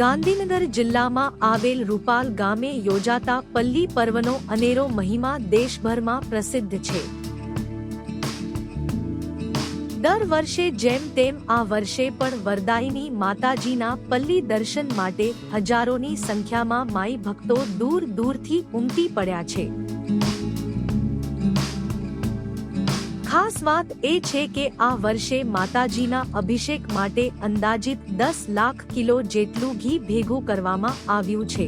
ગાંધીનગર જિલ્લામાં આવેલ રૂપાલ ગામે યોજાતા પલ્લી પર્વનો અનેરો મહિમા દેશભરમાં પ્રસિદ્ધ છે. દર વર્ષે જેમ તેમ આ વર્ષે પણ વરદાયની માતાજીના પલ્લી દર્શન માટે હજારોની સંખ્યામાં માઈ ભક્તો દૂર દૂરથી ઉમટી પડ્યા છે. ખાસ વાત એ છે કે આ વર્ષે માતાજીના અભિષેક માટે અંદાજિત દસ લાખ કિલો જેટલું ઘી ભેગું કરવામાં આવ્યું છે.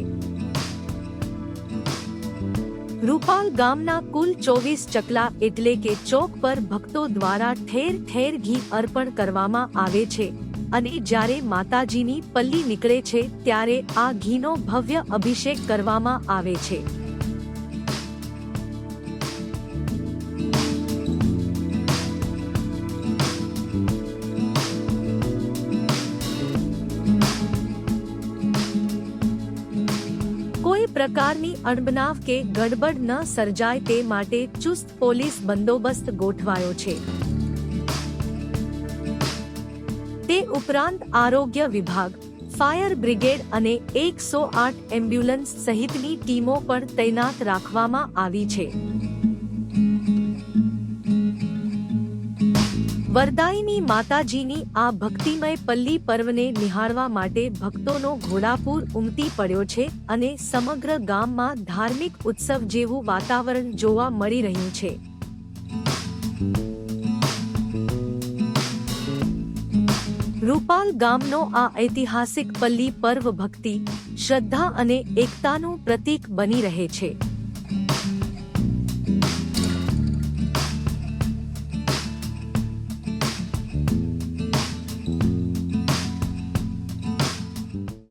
રૂપાલ ગામના કુલ ચોવીસ ચકલા એટલે કે ચોક પર ભક્તો દ્વારા ઠેર ઠેર ઘી અર્પણ કરવામાં આવે છે અને જ્યારે માતાજીની પલ્લી નીકળે છે ત્યારે આ ઘીનો ભવ્ય અભિષેક કરવામાં આવે છે. કોઈ પ્રકારની અણબનાવ કે ગડબડ ન સર્જાય તે માટે ચુસ્ત પોલીસ બંદોબસ્ત ગોઠવાયો છે. તે ઉપરાંત આરોગ્ય વિભાગ, ફાયર બ્રિગેડ અને એકસો આઠ એમ્બ્યુલન્સ સહિતની ટીમો પણ તૈનાત રાખવામાં આવી છે. વરદાયીની માતાજીની આ ભક્તિમય પલ્લી પર્વને નિહાળવા માટે ભક્તોનો ઘોડાપૂર ઉમટી પડ્યો છે અને સમગ્ર ગામમાં ધાર્મિક ઉત્સવ જેવું વાતાવરણ જોવા મળી રહ્યું છે. રૂપાલ ગામનો આ ઐતિહાસિક પલ્લી પર્વ ભક્તિ, શ્રદ્ધા અને એકતાનું પ્રતીક બની રહે છે.